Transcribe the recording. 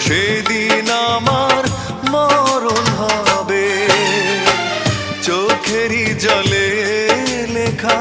সেদিন আমার মরণ হবে। চোখেরই জলে লেখা